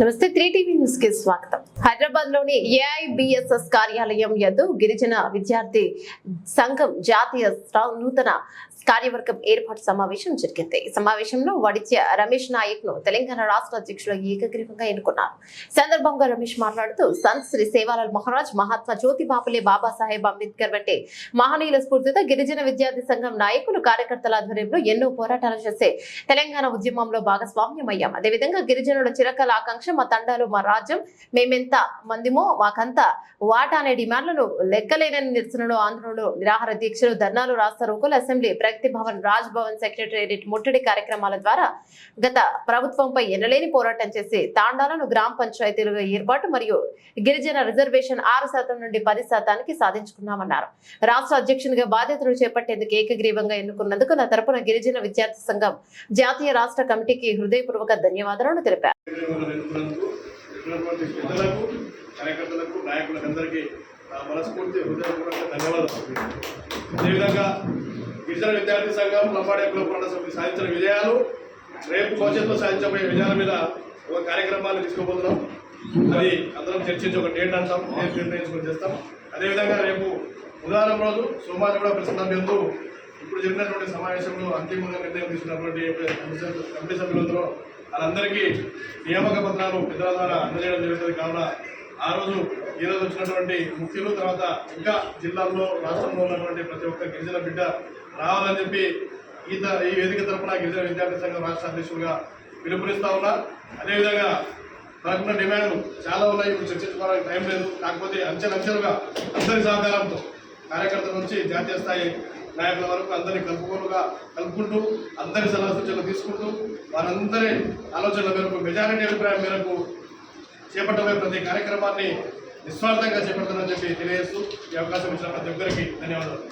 నమస్తే three TV న్యూస్కి స్వాగతం. హైదరాబాద్లోని ఏఐబిఎస్ఎస్ కార్యాలయం యందు గిరిజన విద్యార్థి సంఘం జాతీయ నూతన కార్యవర్గం ఏర్పాటు సమావేశం జరిగింది. ఈ సమావేశంలో వడిత్య రమేష్ నాయక్ను తెలంగాణ రాష్ట్ర అధ్యక్షులు ఏకగ్రీవంగా ఎన్నుకున్నారు. సందర్భంగా రమేష్ మాట్లాడుతూ సంత్ శ్రీ సేవాలాల్ మహారాజ్ మహాత్మా జ్యోతి బాపులే బాబాసాహెబ్ అంబేద్కర్ వంటి మహనీయుల స్ఫూర్తితో గిరిజన విద్యార్థి సంఘం నాయకులు కార్యకర్తల ఆధ్వర్యంలో ఎన్నో పోరాటాలు చేసే తెలంగాణ ఉద్యమంలో భాగస్వామ్యమయ్యాం. అదేవిధంగా గిరిజనుల చిరకాల ఆకాంక్ష మా తండాలు మా రాజ్యం మేమెంత మందిమో మాకంత వాటా అనే డిమాండ్లను లెక్కలేనని నిరసనలు ఆందోళనలు నిరాహార దీక్షలు ధర్నాలు రాస్తారు. రోకోలు అసెంబ్లీ ప్రగతి భవన్ రాజ్ భవన్ సెక్రటేరియట్ ముట్టడి కార్యక్రమాల ద్వారా గత ప్రభుత్వంపై ఎనలేని పోరాటం చేసి తాండాలను గ్రామ పంచాయతీలుగా ఏర్పాటు మరియు గిరిజన రిజర్వేషన్ ఆరు శాతం నుండి పది శాతానికి సాధించుకున్నామన్నారు. రాష్ట్ర అధ్యక్షునిగా బాధ్యతలు చేపట్టేందుకు ఏకగ్రీవంగా ఎన్నుకున్నందుకు నా తరపున గిరిజన విద్యార్థి సంఘం జాతీయ రాష్ట్ర కమిటీకి హృదయపూర్వక ధన్యవాదాలను తెలిపారు. పెద్దలకు కార్యకర్తలకు నాయకులకు అందరికీ నా మనస్ఫూర్తి హృదయపూర్వక ధన్యవాదాలు. అదేవిధంగా గిరిజన విద్యార్థి సంఘం లంబాడే కుల సమితి సాధించిన విజయాలు రేపు భవిష్యత్తులో సాధించబోయే విజయాల మీద ఒక కార్యక్రమాన్ని తీసుకోబోతున్నాం. అది అందరం చర్చించి ఒక డేట్ అంటాం డేట్ నిర్ణయించుకొని చేస్తాం. అదేవిధంగా రేపు బుధవారం రోజు సోమవారం కూడా ప్రసన్నం ఎందు ఇప్పుడు జరిగినటువంటి సమావేశంలో అంతిమంగా నిర్ణయం తీసుకున్నటువంటి కమిటీ సభ్యులందరూ వాళ్ళందరికీ నియామక పత్రాలు పెద్దల ద్వారా అందజేయడం జరుగుతుంది. కావున ఆ రోజు ఈ రోజు వచ్చినటువంటి ముఖ్యులు తర్వాత ఇంకా జిల్లాల్లో రాష్ట్రంలో ఉన్నటువంటి ప్రతి ఒక్క గిరిజన బిడ్డ రావాలని చెప్పి ఈ ఈ వేదిక తరఫున గిరిజన విద్యార్థి సంఘం రాష్ట్ర అధ్యక్షులుగా పిలుపునిస్తా ఉన్నా. అదేవిధంగా మనకున్న డిమాండ్లు చాలా ఉన్నాయి. ఇప్పుడు చర్చించుకోవడానికి టైం లేదు. కాకపోతే అంచెలంచెలుగా అందరి సహకారంతో కార్యకర్తల నుంచి జాతీయ స్థాయి నాయకుల వరకు అందరినీ కలుపుకోలుగా కలుపుకుంటూ అందరి సలహా సూచనలు తీసుకుంటూ వారందరి ఆలోచనల మేరకు మెజారిటీ అభిప్రాయం మేరకు చేపట్టబోయే ప్రతి కార్యక్రమాన్ని నిస్వార్థంగా చేపడతానని చెప్పి తెలియజేస్తూ ఈ అవకాశం ఇచ్చిన ప్రతి ఒక్కరికి ధన్యవాదాలు.